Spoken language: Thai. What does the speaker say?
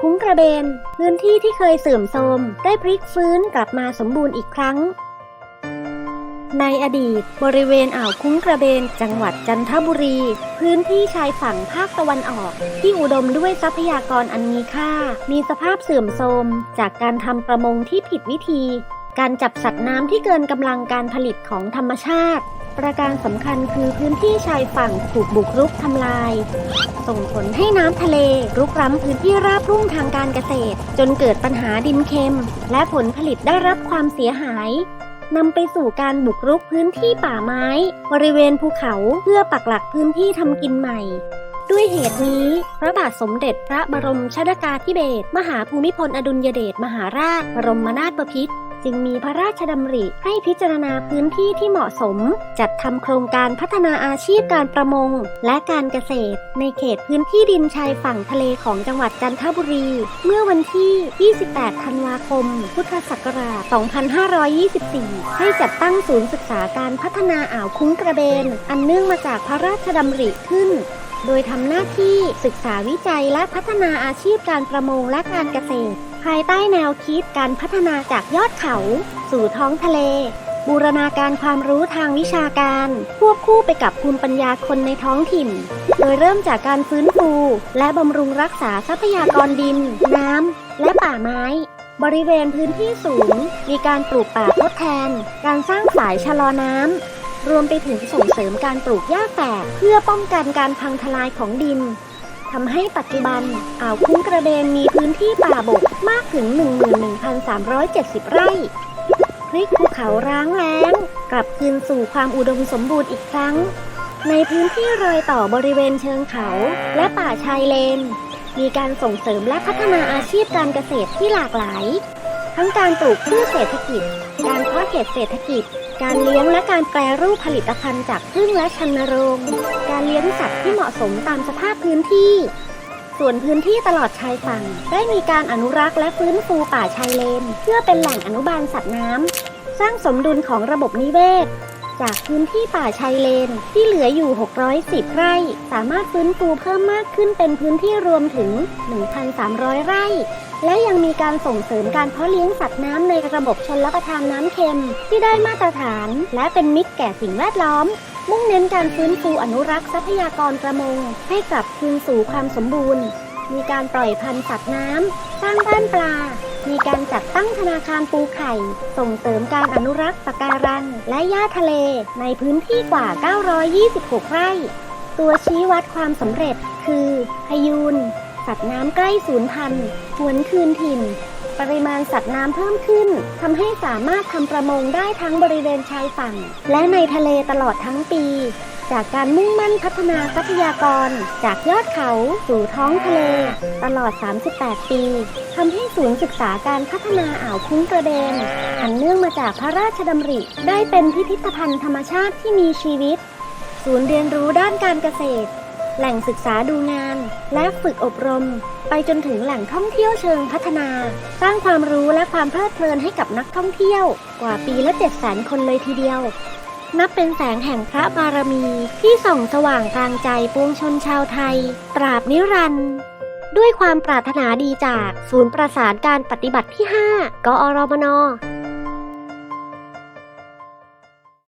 คุ้งกระเบน พื้นที่ที่เคยเสื่อมโทรมได้พลิกฟื้นกลับมาสมบูรณ์อีกครั้ง ในอดีต บริเวณอ่าวคุ้งกระเบน จังหวัดจันทบุรี พื้นที่ชายฝั่งภาคตะวันออก ที่อุดมด้วยทรัพยากรอันมีค่า มีสภาพเสื่อมโทรมจากการทำประมงที่ผิดวิธี การจับสัตว์น้ำที่เกินกำลังการผลิตของธรรมชาติ ประการสำคัญคือพื้นที่ชายฝั่งถูกบุกรุกทำลาย ส่งผลให้น้ำทะเลรุกล้ำพื้นที่ราบรุ่มทางการเกษตร จนเกิดปัญหาดินเค็ม และผลผลิตได้รับความเสียหายนำไปสู่การบุกรุกพื้นที่ป่าไม้ บริเวณภูเขาเพื่อปักหลักพื้นที่ทำกินใหม่ ด้วยเหตุนี้ พระบาทสมเด็จพระบรมชนากาธิเบศรมหาภูมิพลอดุลยเดชมหาราช บรมนาถบพิตร จึงมีพระราชดำริให้พิจารณาพื้นที่ที่เหมาะสม จัดทำโครงการพัฒนาอาชีพการประมง และการเกษตร ในเขตพื้นที่ดินชายฝั่งทะเลของจังหวัดจันทบุรี เมื่อวันที่ 28 ธันวาคม พุทธศักราช 2524 ให้จัดตั้งศูนย์ศึกษาการพัฒนาอ่าวคุ้งกระเบน อันเนื่องมาจากพระราชดำริขึ้นโดยทำหน้าที่ศึกษาวิจัยและพัฒนาอาชีพการประมงและการเกษตร ภายใต้แนวคิดการพัฒนาจากยอดเขา สู่ท้องทะเล บูรณาการความรู้ทางวิชาการ ควบคู่ไปกับภูมิปัญญาคนในท้องถิ่น โดยเริ่มจากการฟื้นฟู และบำรุงรักษาทรัพยากรดิน น้ำ และป่าไม้ บริเวณพื้นที่สูง มีการปลูกป่าทดแทน การสร้างสายชะลอน้ำรวมไปถึงส่งเสริมการปลูกหญ้าแฝกเพื่อป้องกันการพังทลายของดิน ทำให้ปัจจุบัน อ่าวคุ้งกระเบนมีพื้นที่ป่าบกมากถึง 11,370 ไร่พลิกภูเขาร้างแล้ง กลับคืนสู่ความอุดมสมบูรณ์อีกครั้ง ในพื้นที่รอยต่อบริเวณเชิงเขา และป่าชายเลน มีการส่งเสริมและพัฒนาอาชีพการเกษตรที่หลากหลาย ทั้งการปลูกพืชเศรษฐกิจ การเพาะเก็บเศรษฐกิจ การเลี้ยงและการแปรรูปผลิตภัณฑ์จากพึ่งและชันโรง การเลี้ยงสัตว์ที่เหมาะสมตามสภาพพื้นที่ ส่วนพื้นที่ตลอดชายฝั่ง ได้มีการอนุรักษ์และฟื้นฟูป่าชายเลน เพื่อเป็นแหล่งอนุบาลสัตว์น้ำสร้างสมดุลของระบบนิเวศ จากพื้นที่ป่าชายเลน ที่เหลืออยู่ 610 ไร่ สามารถฟื้นฟูเพิ่มมากขึ้นเป็นพื้นที่รวมถึง 1,300 ไร่ และยังมีการส่งเสริมการเพาะเลี้ยงสัตว์น้ำในระบบชนรับประทานน้ำเค็ม ที่ได้มาตรฐาน และเป็นมิตรแก่สิ่งแวดล้อม มุ่งเน้นการฟื้นฟูอนุรักษ์ทรัพยากรประมง ให้กลับคืนสู่ความสมบูรณ์ มีการปล่อยพันธุ์สัตว์น้ำ สร้างบ้านปลา มีการจัดตั้งธนาคารปูไข่ ส่งเสริมการอนุรักษ์ปะการังและหญ้าทะเลในพื้นที่กว่า 926 ไร่ ตัวชี้วัดความสำเร็จคือพยูนสัตว์น้ำใกล้สูญพันธุ์หวนคืนถิ่น ปริมาณสัตว์น้ำเพิ่มขึ้นทำให้สามารถทำประมงได้ทั้งบริเวณชายฝั่ง และในทะเลตลอดทั้งปี จากการมุ่งมั่นพัฒนาทรัพยากร จากยอดเขาสู่ท้องทะเล ตลอด 38 ปีทำให้ศูนย์ศึกษาการพัฒนาอ่าวคุ้งกระเบนอันเนื่องมาจากพระราชดำริ ได้เป็นพิพิธภัณฑ์ธรรมชาติที่มีชีวิต ศูนย์เรียนรู้ด้านการเกษตร แหล่งศึกษาดูงาน และฝึกอบรม ไปจนถึงแหล่งท่องเที่ยวเชิงพัฒนา สร้างความรู้และความเพลิดเพลินให้กับนักท่องเที่ยว กว่าปีละ7 0 0 0 0คนเลยทีเดียว นับเป็นแสงแห่งพระบารมีที่ส่องสว่างกลางใจปวงชนชาวไทย ตราบนิรันดร์ด้วยความปรารถนาดีจาก ศูนย์ประสานการปฏิบัติที่ 5 กอรมน